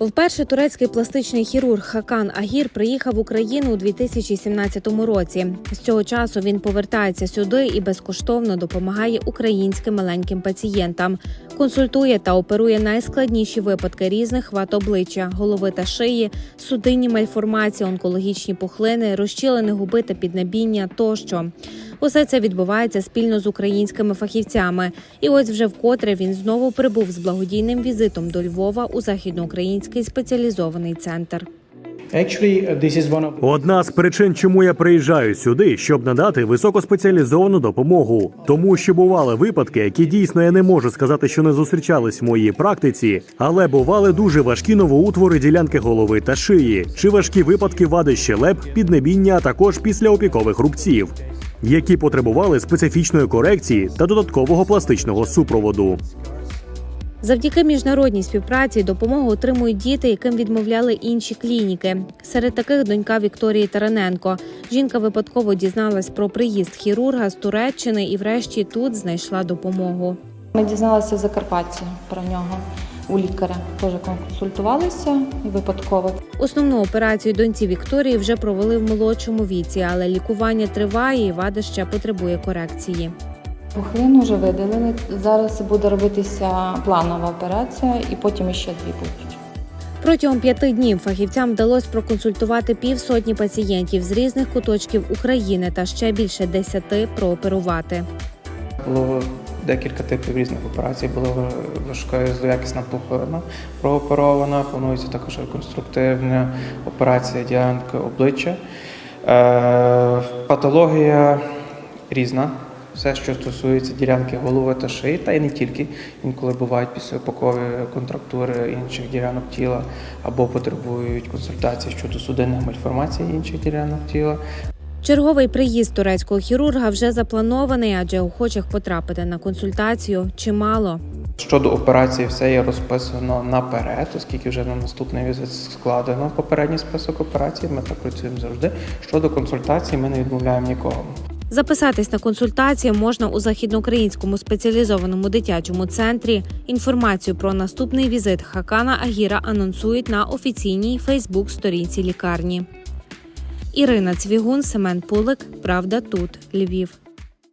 Вперше турецький пластичний хірург Хакан Агір приїхав в Україну у 2017 році. З цього часу він повертається сюди і безкоштовно допомагає українським маленьким пацієнтам. Консультує та оперує найскладніші випадки різних вад обличчя, голови та шиї, судинні мальформації, онкологічні пухлини, розчілені губи та піднебіння тощо. Усе це відбувається спільно з українськими фахівцями. І ось вже вкотре він знову прибув з благодійним візитом до Львова у західноукраїнський спеціалізований центр. Uh, Одна з причин, чому я приїжджаю сюди, щоб надати високоспеціалізовану допомогу, тому що бували випадки, які дійсно я не можу сказати, що не зустрічались в моїй практиці, але бували дуже важкі новоутвори ділянки голови та шиї, чи важкі випадки вади щелеп, піднебіння, а також післяопікових рубців, які потребували специфічної корекції та додаткового пластичного супроводу. Завдяки міжнародній співпраці допомогу отримують діти, яким відмовляли інші клініки. Серед таких донька Вікторії Тараненко. Жінка випадково дізналась про приїзд хірурга з Туреччини і, врешті, тут знайшла допомогу. Ми дізналися в Закарпатті про нього у лікаря. Теж консультувалися випадково. Основну операцію доньці Вікторії вже провели в молодшому віці, але лікування триває і вада ще потребує корекції. Пухлину вже видалили. Зараз буде робитися планова операція, і потім ще дві будуть. Протягом п'яти днів фахівцям вдалося проконсультувати півсотні пацієнтів з різних куточків України та ще більше десяти прооперувати. було декілька типів різних операцій. Була важка і злоякісна пухлина прооперована. Планується також реконструктивна операція ділянки обличчя. Е, патологія різна. Все, що стосується ділянки голови та шиї, та й не тільки. Інколи бувають післяопакові контрактури інших ділянок тіла або потребують консультації щодо судинних мальформацій інших ділянок тіла. Черговий приїзд турецького хірурга вже запланований, адже охочих потрапити на консультацію чимало. Щодо операції, все є розписано наперед, оскільки вже на наступний візит складено попередній список операцій. Ми так працюємо завжди. Щодо консультацій, ми не відмовляємо нікого. Записатись на консультацію можна у західноукраїнському спеціалізованому дитячому центрі. Інформацію про наступний візит Хакана Агіра анонсують на офіційній Фейсбук-сторінці лікарні. Ірина Цвігун, Семен Пулик. Правда тут Львів.